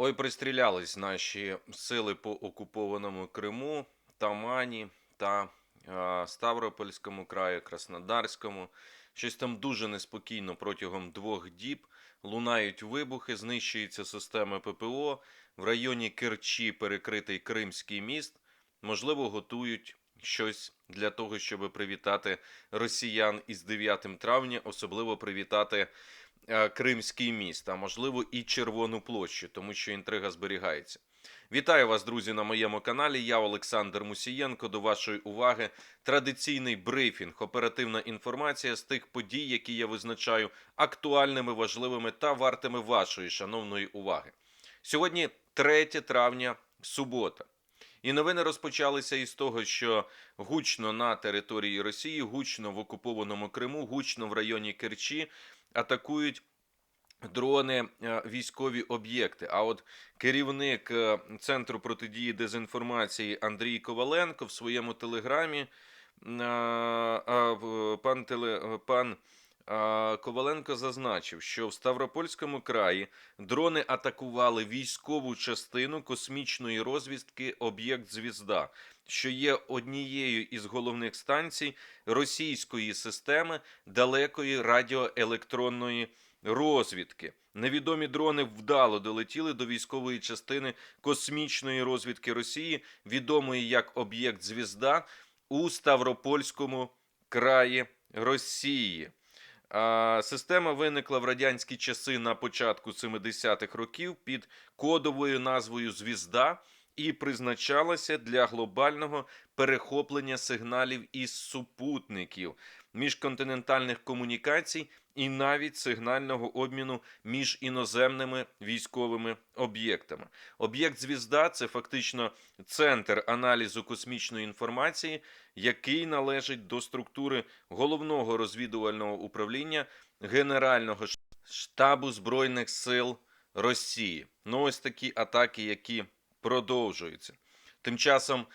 Ой, пристрілялись наші сили по окупованому Криму, Тамані та е, Ставропольському краї, Краснодарському. Щось там дуже неспокійно протягом двох діб. Лунають вибухи, знищуються системи ППО. В районі Керчі перекритий Кримський міст. Можливо, готують щось для того, щоб привітати росіян із 9 травня, особливо привітати Кримський міст, а можливо і Червону площу, тому що інтрига зберігається. Вітаю вас, друзі, на моєму каналі. Я Олександр Мусієнко. До вашої уваги традиційний брифінг, оперативна інформація з тих подій, які я визначаю актуальними, важливими та вартими вашої шановної уваги. Сьогодні 3 травня, субота. І новини розпочалися із того, що гучно на території Росії, гучно в окупованому Криму, гучно в районі Керчі атакують дрони е, військові об'єкти. А от керівник е, центру протидії дезінформації Андрій Коваленко в своєму телеграмі е, пан теле пан. Коваленко зазначив, що в Ставропольському краї дрони атакували військову частину космічної розвідки об'єкт Звізда, що є однією із головних станцій російської системи далекої радіоелектронної розвідки. Невідомі дрони вдало долетіли до військової частини космічної розвідки Росії, відомої як об'єкт Звізда у Ставропольському краї Росії. А, Система виникла в радянські часи на початку 70-х років під кодовою назвою Звізда і призначалася для глобального перехоплення сигналів із супутників, міжконтинентальних комунікацій і навіть сигнального обміну між іноземними військовими об'єктами. Об'єкт Звізда це фактично центр аналізу космічної інформації, який належить до структури головного розвідувального управління Генерального штабу Збройних сил Росії. Ну, ось такі атаки, які продовжуються. Тим часом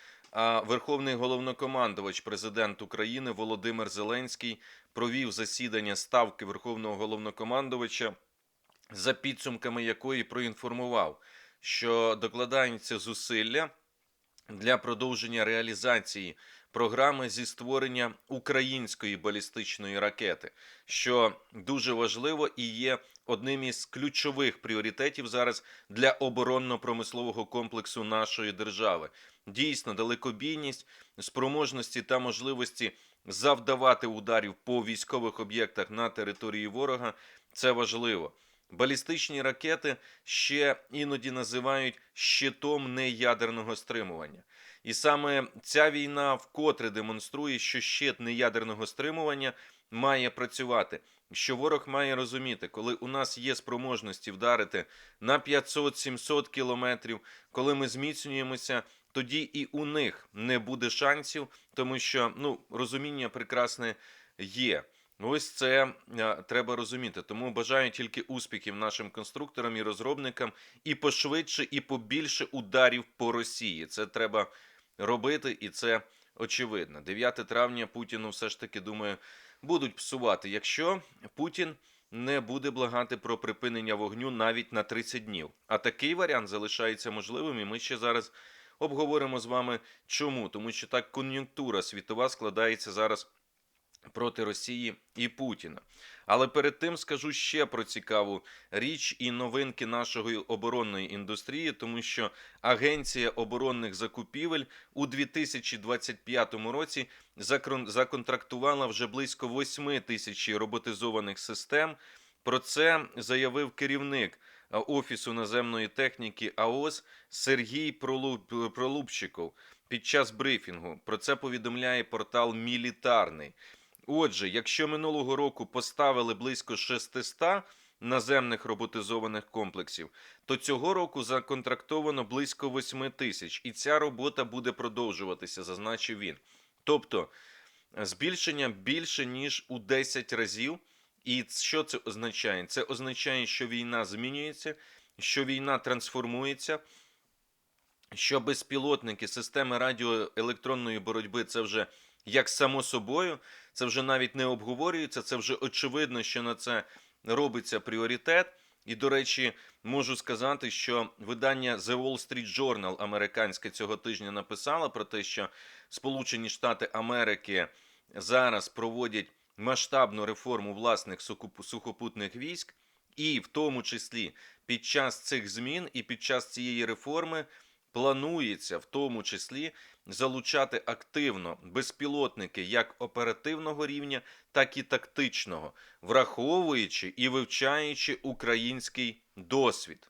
Верховний головнокомандувач, президент України Володимир Зеленський провів засідання ставки Верховного головнокомандувача, за підсумками якої проінформував, що докладаються зусилля для продовження реалізації програми зі створення української балістичної ракети, що дуже важливо і є одним із ключових пріоритетів зараз для оборонно-промислового комплексу нашої держави. Дійсно, далекобійність, спроможності та можливості завдавати ударів по військових об'єктах на території ворога це важливо. Балістичні ракети ще іноді називають щитом неядерного стримування. І саме ця війна вкотре демонструє, що щит неядерного стримування має працювати. Що ворог має розуміти, коли у нас є спроможності вдарити на 500-700 кілометрів, коли ми зміцнюємося, тоді і у них не буде шансів, тому що ну розуміння прекрасне є. Ось це е, треба розуміти. Тому бажаю тільки успіхів нашим конструкторам і розробникам, і пошвидше, і побільше ударів по Росії. Це треба робити, і це очевидно. 9 травня Путіну все ж таки думаю будуть псувати, якщо Путін не буде благати про припинення вогню навіть на 30 днів. А такий варіант залишається можливим, і ми ще зараз обговоримо з вами чому. Тому що так кон'юнктура світова складається зараз проти Росії і Путіна. Але перед тим скажу ще про цікаву річ і новинки нашої оборонної індустрії, тому що Агенція оборонних закупівель у 2025 році законтрактувала вже близько 8 тисяч роботизованих систем. Про це заявив керівник Офісу наземної техніки АОС Сергій Пролу- Пролупчиков під час брифінгу. Про це повідомляє портал Мілітарний. Отже, якщо минулого року поставили близько 600 наземних роботизованих комплексів, то цього року законтрактовано близько 8 тисяч, і ця робота буде продовжуватися, зазначив він. Тобто е, збільшення більше ніж у 10 разів. І що це означає? Це означає, що війна змінюється, що війна трансформується, що безпілотники, системи радіоелектронної боротьби це вже як само собою, це вже навіть не обговорюється, це вже очевидно, що на це робиться пріоритет. І, до речі, можу сказати, що видання The Wall Street Journal американське цього тижня написало про те, що Сполучені Штати Америки зараз проводять масштабну реформу власних сухопутних військ, і в тому числі під час цих змін і під час цієї реформи планується в тому числі залучати активно безпілотники як оперативного рівня, так і тактичного, враховуючи і вивчаючи український досвід.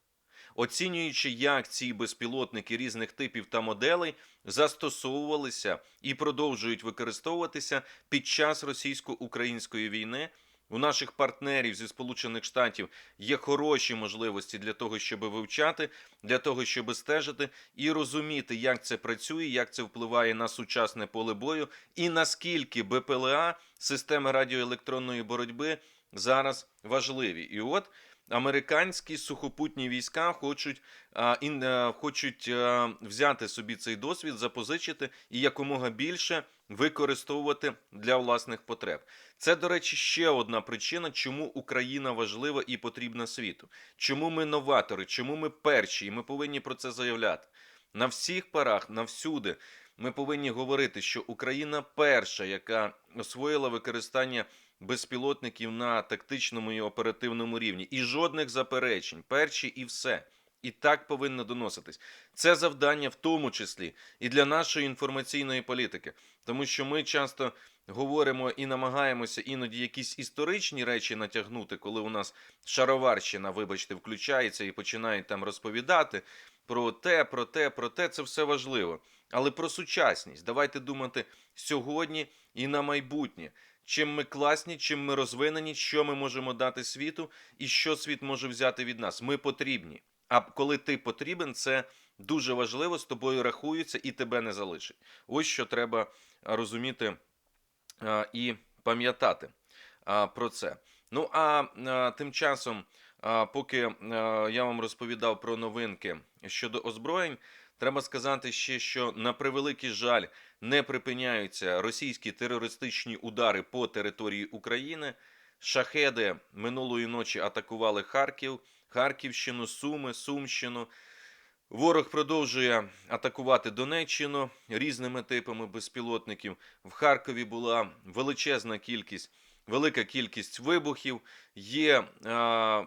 Оцінюючи, як ці безпілотники різних типів та моделей застосовувалися і продовжують використовуватися під час російсько-української війни, у наших партнерів зі Сполучених Штатів є хороші можливості для того, щоб вивчати, для того, щоб стежити і розуміти, як це працює, як це впливає на сучасне поле бою, і наскільки БПЛА, системи радіоелектронної боротьби зараз важливі. І от американські сухопутні війська хочуть, а, ін, е, хочуть е, взяти собі цей досвід, запозичити і якомога більше використовувати для власних потреб. Це, до речі, ще одна причина, чому Україна важлива і потрібна світу. Чому ми новатори, чому ми перші, і ми повинні про це заявляти. На всіх парах, навсюди ми повинні говорити, що Україна перша, яка освоїла використання безпілотників на тактичному і оперативному рівні. І жодних заперечень, перші і все. І так повинно доноситись. Це завдання в тому числі і для нашої інформаційної політики, тому що ми часто говоримо і намагаємося іноді якісь історичні речі натягнути, коли у нас шароварщина, вибачте, включається і починають там розповідати про те, про те, про те. Це все важливо. Але про сучасність. Давайте думати сьогодні і на майбутнє. Чим ми класні, чим ми розвинені, що ми можемо дати світу, і що світ може взяти від нас. Ми потрібні. А коли ти потрібен, це дуже важливо, з тобою рахуються і тебе не залишать. Ось що треба розуміти і пам'ятати про це. Ну а тим часом, поки я вам розповідав про новинки щодо озброєнь, треба сказати ще, що на превеликий жаль не припиняються російські терористичні удари по території України. Шахеди минулої ночі атакували Харків, Харківщину, Суми, Сумщину. Ворог продовжує атакувати Донеччину різними типами безпілотників. В Харкові була величезна кількість, велика кількість вибухів, є е,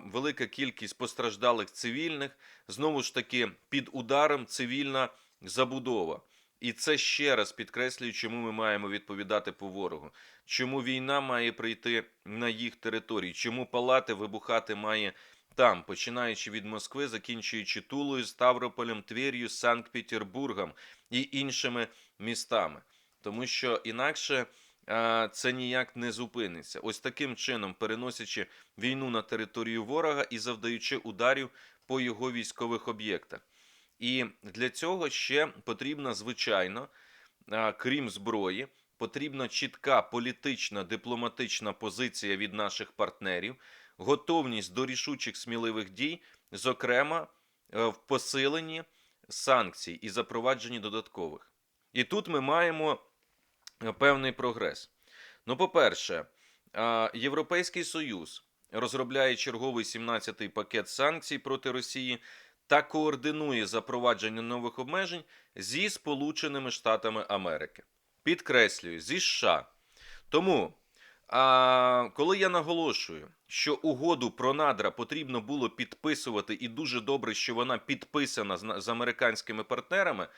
велика кількість постраждалих цивільних. Знову ж таки, під ударом цивільна забудова. І це ще раз підкреслює, чому ми маємо відповідати по ворогу, чому війна має прийти на їх території, чому палати вибухати має там, починаючи від Москви, закінчуючи Тулою, Ставрополем, Твір'ю, Санкт-Петербургом і іншими містами. Тому що інакше це ніяк не зупиниться. Ось таким чином, переносячи війну на територію ворога і завдаючи ударів по його військових об'єктах. І для цього ще потрібна, звичайно, крім зброї, потрібна чітка політична дипломатична позиція від наших партнерів, готовність до рішучих сміливих дій, зокрема е, в посиленні санкцій і запровадженні додаткових. І тут ми маємо е, певний прогрес. Ну, по-перше, Європейський Союз розробляє черговий 17-й пакет санкцій проти Росії та координує запровадження нових обмежень зі Сполученими Штатами Америки. Підкреслюю, зі США. Тому, а, коли я наголошую, що угоду про надра потрібно було підписувати, і дуже добре, що вона підписана з, американськими партнерами,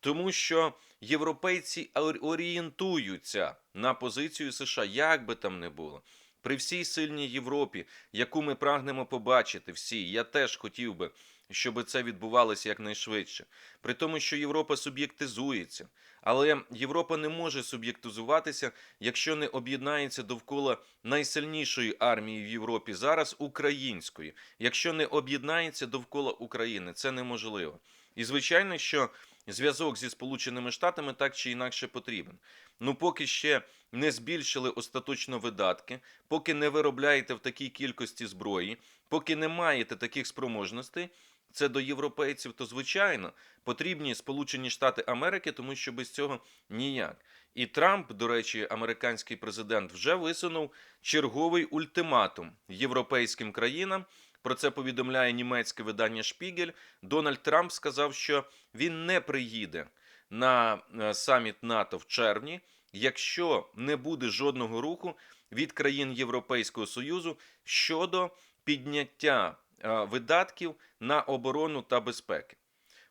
тому що європейці ор- орієнтуються на позицію США, як би там не було. При всій сильній Європі, яку ми прагнемо побачити всі, я теж хотів би, щоб це відбувалося якнайшвидше. При тому, що Європа суб'єктизується. Але Європа не може суб'єктизуватися, якщо не об'єднається довкола найсильнішої армії в Європі зараз української. Якщо не об'єднається довкола України, це неможливо. І звичайно, що зв'язок зі Сполученими Штатами так чи інакше потрібен. Ну, поки ще не збільшили остаточно видатки, поки не виробляєте в такій кількості зброї, поки не маєте таких спроможностей, це до європейців, то звичайно потрібні Сполучені Штати Америки, тому що без цього ніяк. І Трамп, до речі, американський президент, вже висунув черговий ультиматум європейським країнам Про це повідомляє німецьке видання Шпігель. Дональд Трамп сказав, що він не приїде на е, саміт НАТО в червні, якщо не буде жодного руху від країн Європейського Союзу щодо підняття видатків на оборону та безпеки.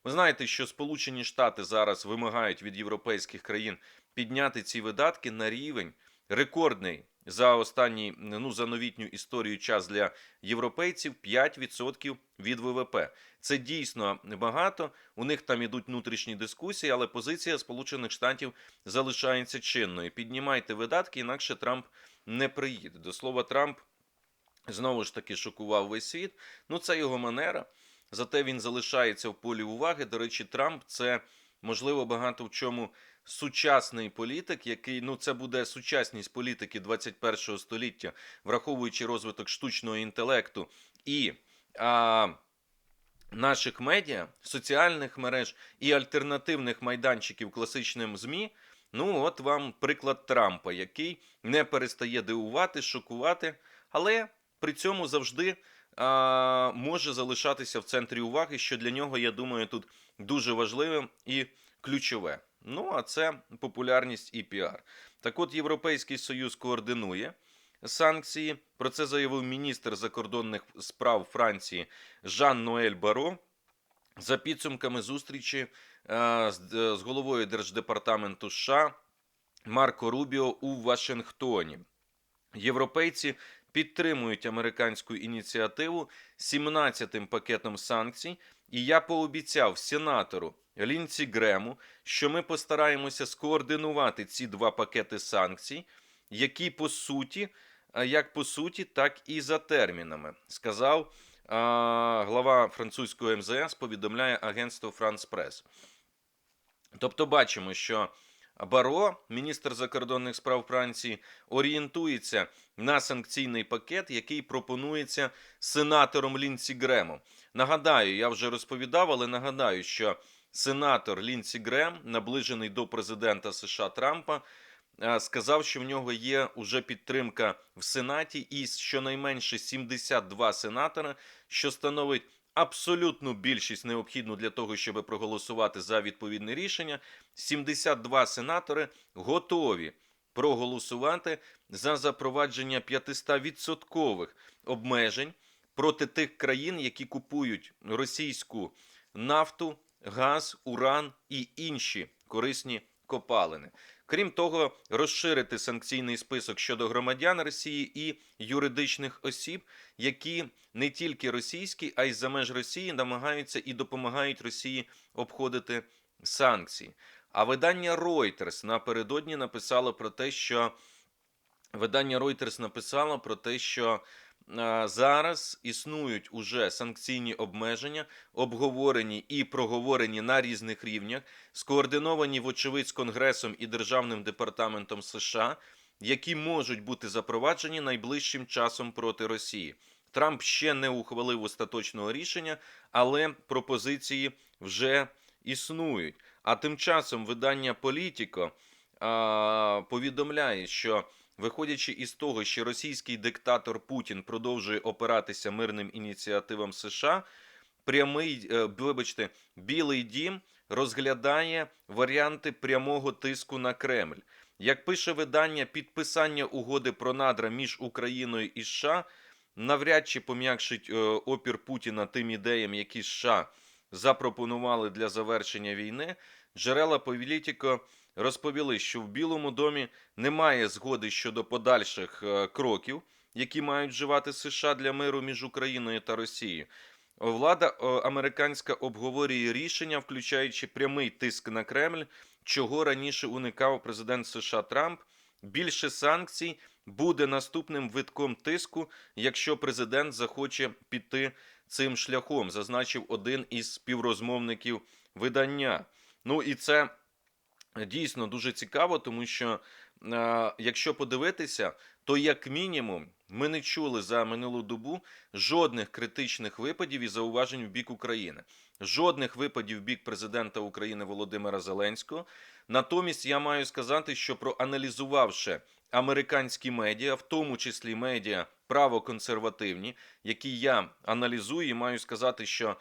Ви знаєте, що Сполучені Штати зараз вимагають від європейських країн підняти ці видатки на рівень рекордний за останній ну за новітню історію час для європейців 5% від ВВП. Це дійсно багато. У них там ідуть внутрішні дискусії, але позиція Сполучених Штатів залишається чинною. Піднімайте видатки, інакше Трамп не приїде. До слова, Трамп знову ж таки шокував весь світ. Ну, це його манера. Зате він залишається в полі уваги. До речі, Трамп це можливо багато в чому сучасний політик, який ну це буде сучасність політики 21-го століття, враховуючи розвиток штучного інтелекту і а, наших медіа, соціальних мереж і альтернативних майданчиків класичним ЗМІ. Ну, от вам приклад Трампа, який не перестає дивувати, шокувати, але при цьому завжди а, може залишатися в центрі уваги, що для нього, я думаю, тут дуже важливим і ключове. Ну, а це популярність і піар. Так от Європейський Союз координує санкції. Про це заявив міністр закордонних справ Франції Жан Ноель Баро. За підсумками зустрічі е, з, з головою Держдепартаменту США Марко Рубіо у Вашингтоні. Європейці підтримують американську ініціативу 17-тим пакетом санкцій, і я пообіцяв сенатору Лінці Грему, що ми постараємося скоординувати ці два пакети санкцій, які по суті, як по суті, так і за термінами, сказав а, глава французького МЗС, повідомляє агентство Франс Прес. Тобто, бачимо, що Баро, міністр закордонних справ Франції, орієнтується на санкційний пакет, який пропонується сенатором Лінсі Гремом. Нагадаю, я вже розповідав, але нагадаю, що сенатор Лінсі Грем, наближений до президента США Трампа, е, сказав, що в нього є уже підтримка в Сенаті, і щонайменше 72 сенатора, що становить абсолютну більшість необхідну для того, щоб проголосувати за відповідне рішення. 72 сенатори готові проголосувати за запровадження 500-відсоткових обмежень проти тих країн, які купують російську нафту, газ, уран і інші корисні копалини. Крім того, розширити санкційний список щодо громадян Росії і юридичних осіб, які не тільки російські, а й за меж Росії намагаються і допомагають Росії обходити санкції. А видання Reuters напередодні написало про те, що видання Reuters написало про те, що зараз існують уже санкційні обмеження, обговорені і проговорені на різних рівнях, скоординовані, вочевидь, з Конгресом і Державним департаментом США, які можуть бути запроваджені найближчим часом проти Росії. Трамп ще не ухвалив остаточного рішення, але пропозиції вже існують. А тим часом видання Політіко повідомляє, що виходячи із того, що російський диктатор Путін продовжує опиратися мирним ініціативам США, прямий, е, вибачте, Білий Дім розглядає варіанти прямого тиску на Кремль. Як пише видання, підписання угоди про надра між Україною і США навряд чи пом'якшить е, опір Путіна тим ідеям, які США запропонували для завершення війни. Джерела Політіко розповіли, що в Білому домі немає згоди щодо подальших е, кроків, які мають вживати США для миру між Україною та Росією. Влада е, американська обговорює рішення, включаючи прямий тиск на Кремль, чого раніше уникав президент США Трамп. Більше санкцій буде наступним витком тиску, якщо президент захоче піти цим шляхом, зазначив один із співрозмовників видання. Ну і це дійсно дуже цікаво, тому що е, якщо подивитися, то як мінімум ми не чули за минулу добу жодних критичних випадів і зауважень в бік України, жодних випадів в бік президента України Володимира Зеленського. Натомість я маю сказати, що проаналізувавши американські медіа, в тому числі медіа правоконсервативні, які я аналізую і маю сказати, що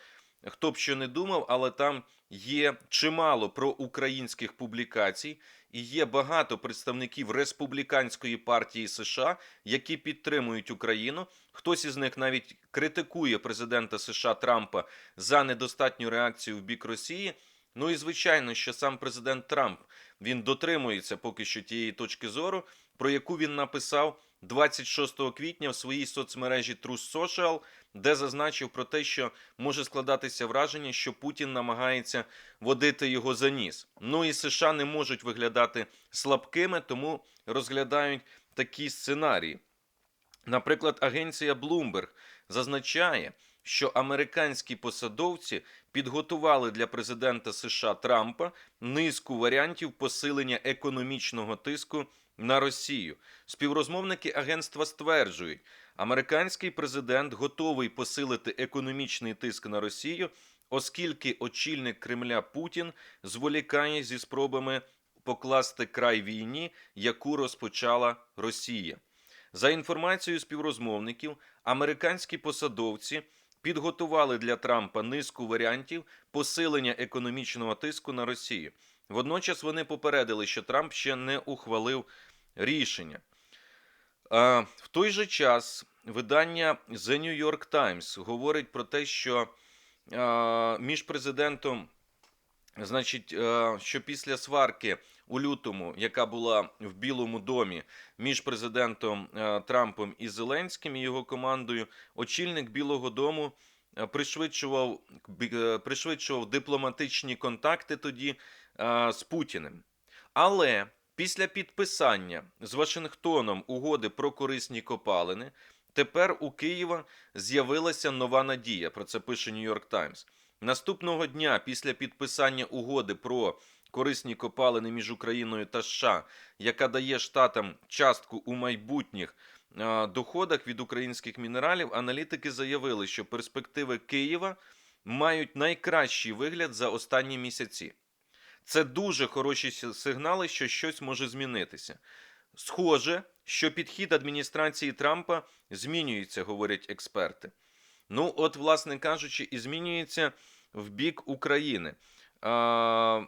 хто б що не думав, але там є чимало проукраїнських публікацій, і є багато представників республіканської партії США, які підтримують Україну. Хтось із них навіть критикує президента США Трампа за недостатню реакцію в бік Росії. Ну і звичайно, що сам президент Трамп він дотримується поки що тієї точки зору, про яку він написав 26 квітня в своїй соцмережі True Social, де зазначив про те, що може складатися враження, що Путін намагається водити його за ніс. Ну і США не можуть виглядати слабкими, тому розглядають такі сценарії. Наприклад, агенція Bloomberg зазначає, що американські посадовці підготували для президента США Трампа низку варіантів посилення економічного тиску на Росію. Співрозмовники агентства стверджують, американський президент готовий посилити економічний тиск на Росію, оскільки очільник Кремля Путін зволікає зі спробами покласти край війні, яку розпочала Росія. За інформацією співрозмовників, американські посадовці підготували для Трампа низку варіантів посилення економічного тиску на Росію. Водночас вони попередили, що Трамп ще не ухвалив рішення. В той же час видання The New York Times говорить про те, що між президентом, значить, що після сварки у лютому, яка була в Білому домі між президентом Трампом і Зеленським і його командою, очільник Білого Дому пришвидшував, е, пришвидшував дипломатичні контакти тоді з Путіним. Але після підписання з Вашингтоном угоди про корисні копалини, тепер у Києва з'явилася нова надія. Про це пише Нью-Йорк Таймс. Наступного дня після підписання угоди про корисні копалини між Україною та США, яка дає штатам частку у майбутніх доходах від українських мінералів, аналітики заявили, що перспективи Києва мають найкращий вигляд за останні місяці. Це дуже хороші сигнали, що щось може змінитися. Схоже, що підхід адміністрації Трампа змінюється, говорять експерти. Ну, от, власне кажучи, і змінюється в бік України.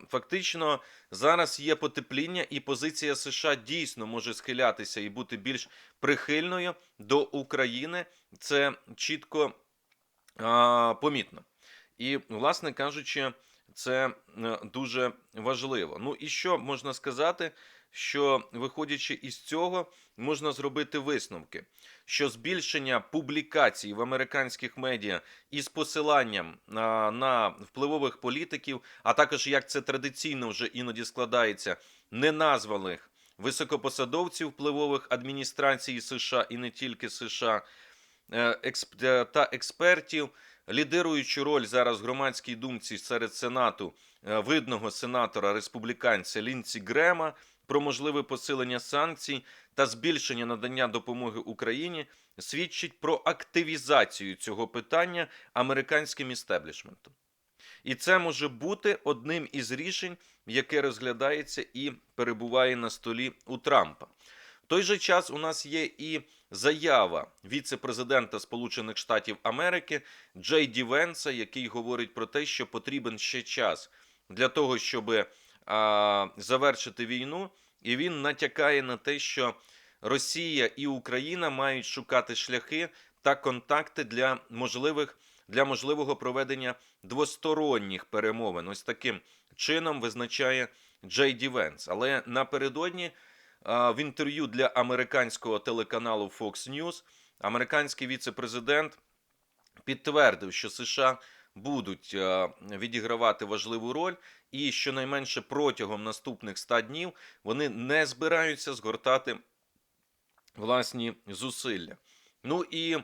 Фактично, зараз є потепління, і позиція США дійсно може схилятися і бути більш прихильною до України. Це чітко помітно. І, власне кажучи, це е, дуже важливо. Ну і що можна сказати? Що виходячи із цього, можна зробити висновки, що збільшення публікацій в американських медіа із посиланням на, впливових політиків, а також як це традиційно вже іноді складається, неназваних високопосадовців впливових адміністрації США і не тільки США, е, та експертів, лідируючу роль зараз в громадській думці серед сенату е, видного сенатора республіканця Лінці Грема про можливе посилення санкцій та збільшення надання допомоги Україні свідчить про активізацію цього питання американським істеблішментом. І це може бути одним із рішень, яке розглядається і перебуває на столі у Трампа. В той же час у нас є і заява віце-президента Сполучених Штатів Америки Джей Ді Венса, який говорить про те, що потрібен ще час для того, щоб а, завершити війну, і він натякає на те, що Росія і Україна мають шукати шляхи та контакти для можливих для можливого проведення двосторонніх перемовин. Ось таким чином визначає Джей Ді Венс. Але напередодні в інтерв'ю для американського телеканалу Fox News американський віце-президент підтвердив, що США будуть е, відігравати важливу роль, і щонайменше протягом наступних 100 днів вони не збираються згортати власні зусилля. Ну і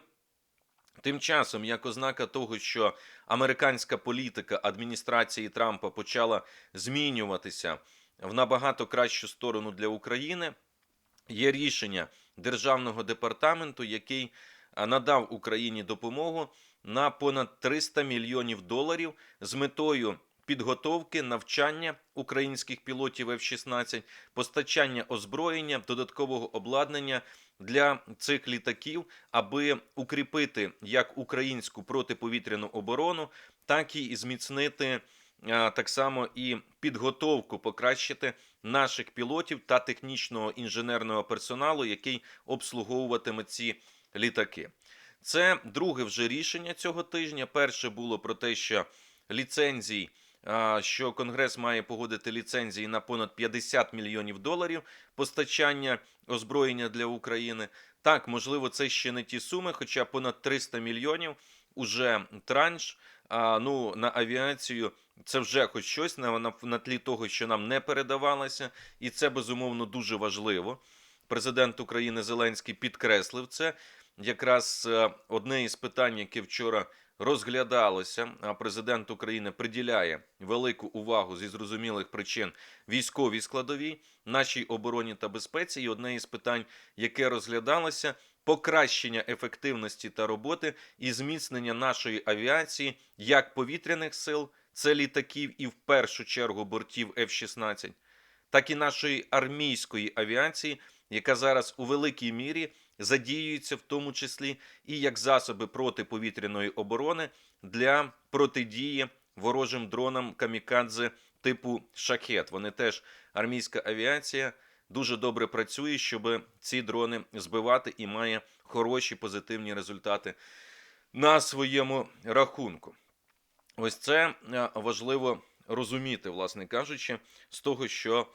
тим часом, як ознака того, що американська політика адміністрації Трампа почала змінюватися в набагато кращу сторону для України, є рішення державного департаменту, який надав Україні допомогу на понад 300 мільйонів доларів з метою підготовки навчання українських пілотів F-16, постачання озброєння, додаткового обладнання для цих літаків, аби укріпити як українську протиповітряну оборону, так і зміцнити так само і підготовку, покращити наших пілотів та технічного інженерного персоналу, який обслуговуватиме ці літаки. Це друге вже рішення цього тижня. Перше було про те, що ліцензій, що Конгрес має погодити ліцензії на понад 50 мільйонів доларів постачання озброєння для України. Так, можливо, це ще не ті суми, хоча понад 300 мільйонів уже транш. А, ну, на авіацію це вже хоч щось на, на, на тлі того, що нам не передавалося, і це безумовно дуже важливо. Президент України Зеленський підкреслив це. Якраз е, одне із питань, яке вчора розглядалося, а президент України приділяє велику увагу зі зрозумілих причин військовій складовій, нашій обороні та безпеці. І одне із питань, яке розглядалося, покращення ефективності та роботи і зміцнення нашої авіації як повітряних сил, це літаків і в першу чергу бортів F-16, так і нашої армійської авіації, яка зараз у великій мірі задіюється в тому числі і як засоби протиповітряної оборони для протидії ворожим дронам камікадзе типу шахет. Вони теж армійська авіація дуже добре працює, щоб ці дрони збивати і має хороші позитивні результати на своєму рахунку. Ось це е, важливо розуміти, власне кажучи, з того, що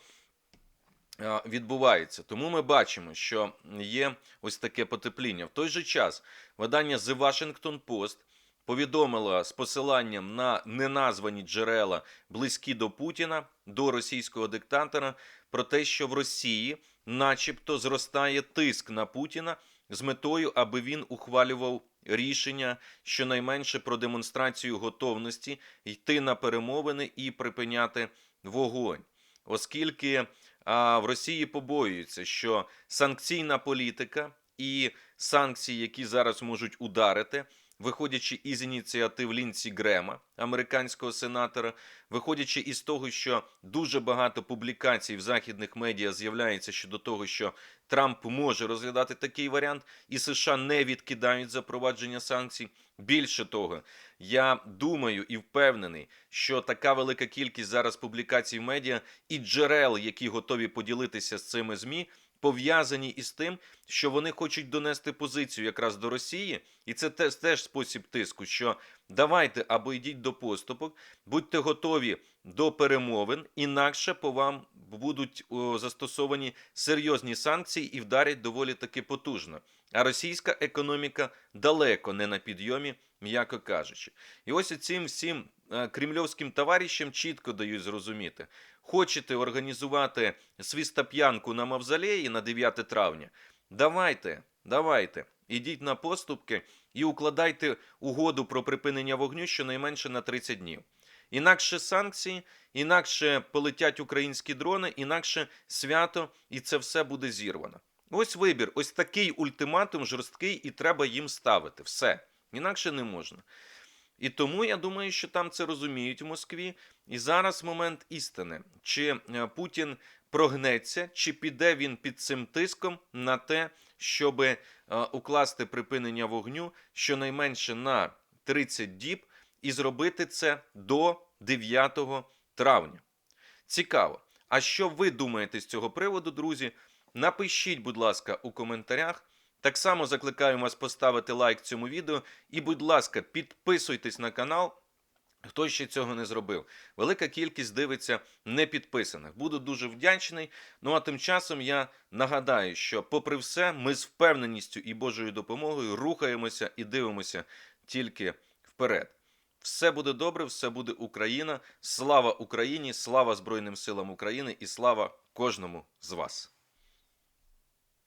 е, відбувається. Тому ми бачимо, що є ось таке потепління. В той же час видання The Washington Post повідомило з посиланням на неназвані джерела близькі до Путіна, до російського диктатора, про те, що в Росії, начебто, зростає тиск на Путіна з метою, аби він ухвалював рішення щонайменше про демонстрацію готовності йти на перемовини і припиняти вогонь, оскільки а, в Росії побоюються, що санкційна політика і санкції, які зараз можуть ударити. Виходячи із ініціатив Лінсі Грема, американського сенатора, виходячи із того, що дуже багато публікацій в західних медіа з'являється щодо того, що Трамп може розглядати такий варіант, і США не відкидають запровадження санкцій. Більше того, я думаю і впевнений, що така велика кількість зараз публікацій в медіа і джерел, які готові поділитися з цими змі, пов'язані із тим, що вони хочуть донести позицію якраз до Росії, і це теж, теж спосіб тиску. Що давайте або йдіть до поступок, будьте готові до перемовин, інакше по вам будуть о, застосовані серйозні санкції і вдарять доволі таки потужно. А російська економіка далеко не на підйомі, м'яко кажучи. І ось цим всім кремльовським товаришам чітко дають зрозуміти. Хочете організувати свістоп'янку на Мавзолеї на 9 травня? Давайте, давайте, ідіть на поступки і укладайте угоду про припинення вогню щонайменше на 30 днів. Інакше санкції, інакше полетять українські дрони, інакше свято, і це все буде зірвано. Ось вибір, ось такий ультиматум жорсткий, і треба їм ставити. Все. Інакше не можна. І тому я думаю, що там це розуміють в Москві. І зараз момент істини, чи е, Путін прогнеться, чи піде він під цим тиском на те, щоб е, укласти припинення вогню щонайменше на 30 діб і зробити це до 9 травня. Цікаво. А що ви думаєте з цього приводу, друзі? Напишіть, будь ласка, у коментарях. Так само закликаю вас поставити лайк цьому відео і, будь ласка, підписуйтесь на канал. Хто ще цього не зробив? Велика кількість дивиться не підписаних. Буду дуже вдячний. Ну а тим часом я нагадаю, що, попри все, ми з впевненістю і Божою допомогою рухаємося і дивимося тільки вперед. Все буде добре, все буде Україна. Слава Україні, слава Збройним силам України і слава кожному з вас.